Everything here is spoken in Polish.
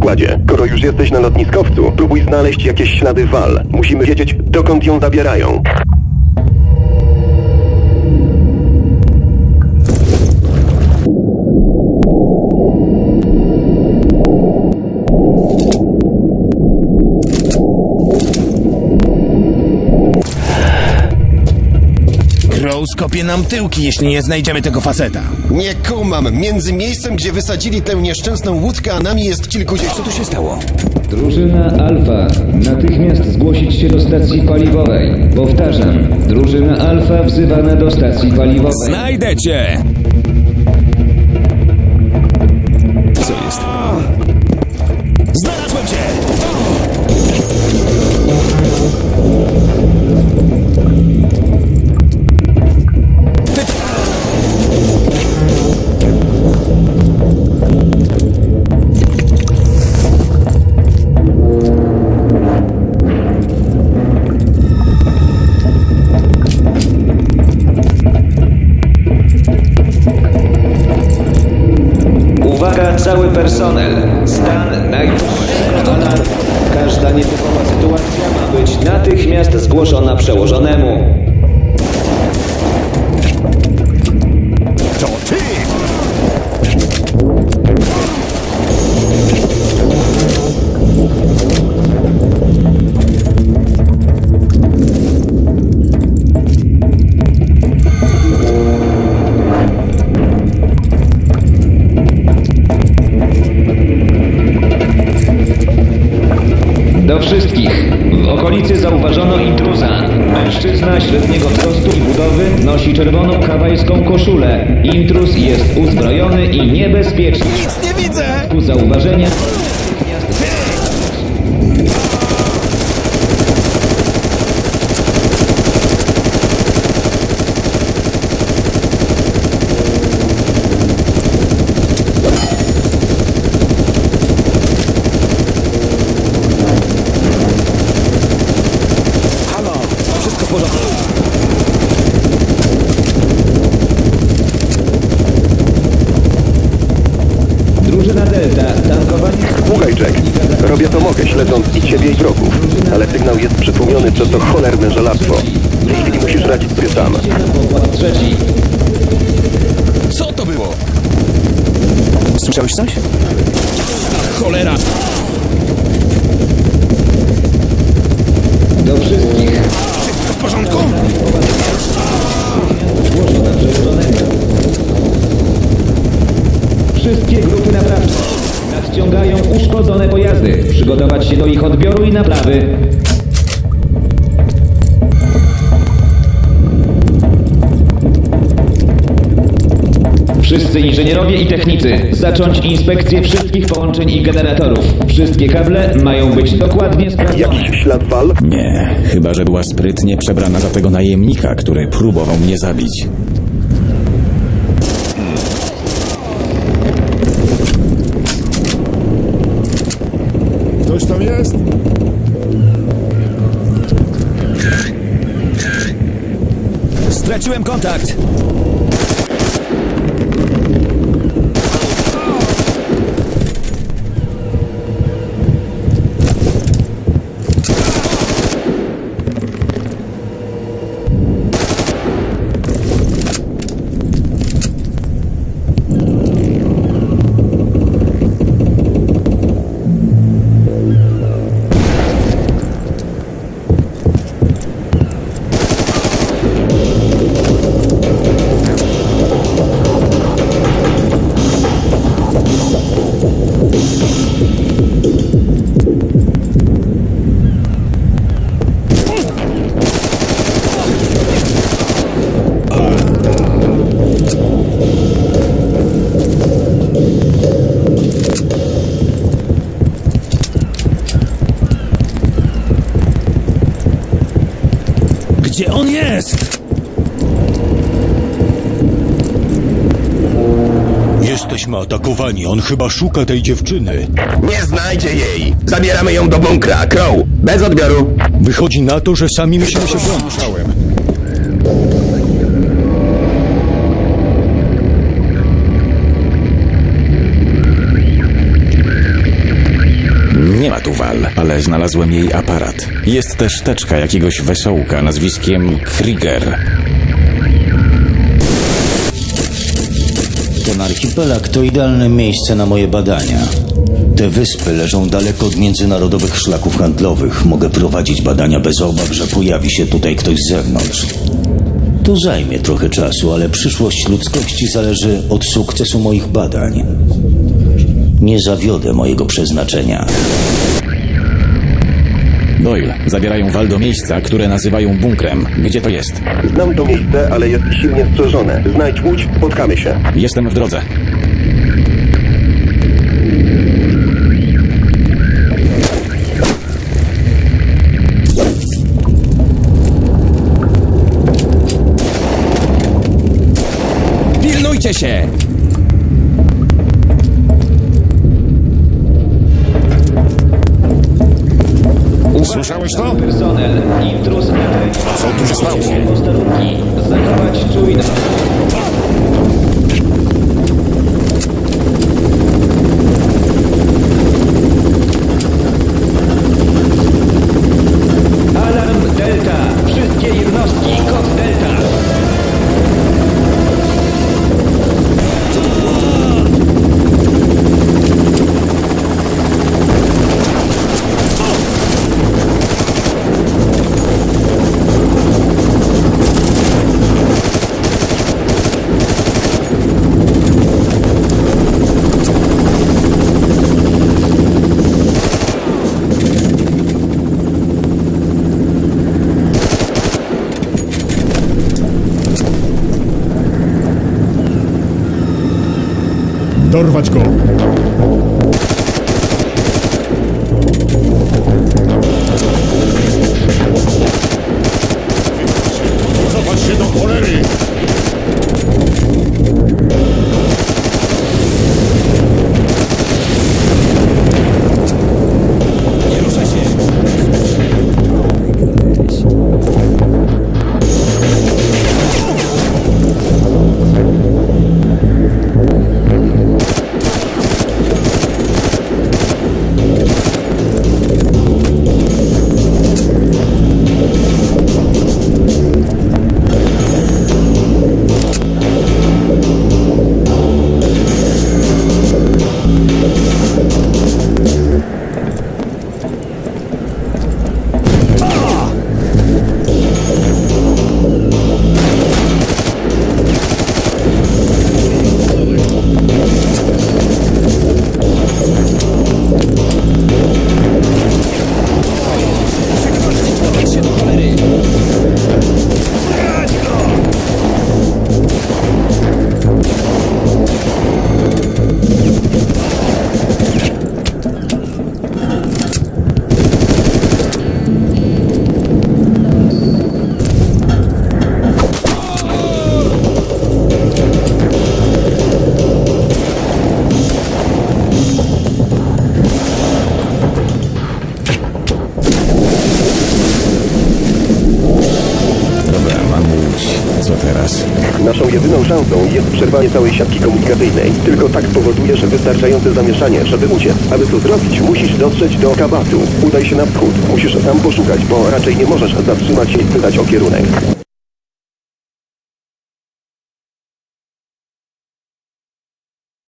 pokładzie. Skoro już jesteś na lotniskowcu, próbuj znaleźć jakieś ślady wal. Musimy wiedzieć, dokąd ją zabierają. Skopie nam tyłki, jeśli nie znajdziemy tego faceta. Nie kumam. Między miejscem, gdzie wysadzili tę nieszczęsną łódkę, a nami jest kilkudziesiąt... Co tu się stało? Drużyna Alfa, natychmiast zgłosić się do stacji paliwowej. Powtarzam, drużyna Alfa wzywana do stacji paliwowej. Znajdę cię! Średniego wzrostu i budowy nosi czerwoną hawajską koszulę. Intruz jest uzbrojony i niebezpieczny. Nic nie widzę! Tu zauważenia. Robię co mogę, śledząc i ciebie i wrogów. Ale sygnał jest przytłumiony przez to cholerne żelastwo. W tej chwili musisz radzić sobie sam. Co to było? Słyszałeś coś? Cholera! Uszkodzone pojazdy. Przygotować się do ich odbioru i naprawy. Wszyscy inżynierowie i technicy zacząć inspekcję wszystkich połączeń i generatorów. Wszystkie kable mają być dokładnie sprawdzone. Jakiś ślad wal? Nie, chyba że była sprytnie przebrana za tego najemnika, który próbował mnie zabić. Ktoś tam jest? Straciłem kontakt! Jesteśmy atakowani. On chyba szuka tej dziewczyny. Nie znajdzie jej! Zabieramy ją do bunkra, Crow! Bez odbioru! Wychodzi na to, że sami musimy się bronić. kabatu Wal, ale znalazłem jej aparat. Jest też teczka jakiegoś wesołka nazwiskiem Krieger. Ten archipelag to idealne miejsce na moje badania. Te wyspy leżą daleko od międzynarodowych szlaków handlowych. Mogę prowadzić badania bez obaw, że pojawi się tutaj ktoś z zewnątrz. To zajmie trochę czasu, ale przyszłość ludzkości zależy od sukcesu moich badań. Nie zawiodę mojego przeznaczenia. Doyle, zabierają Wal do miejsca, które nazywają bunkrem. Gdzie to jest? Znam to miejsce, ale jest silnie strzeżone. Znajdź łódź, spotkamy się. Jestem w drodze. Pilnujcie się! Słyszałeś to? Personel, intruz Co tu się stało? posterunki. Zachować czujność. Jest przerwanie całej siatki komunikacyjnej. Tylko tak spowodujesz wystarczające zamieszanie, żeby uciec. Aby to zrobić, musisz dotrzeć do Kabatu. Udaj się na wschód. Musisz tam poszukać, bo raczej nie możesz zatrzymać się i spytać o kierunek.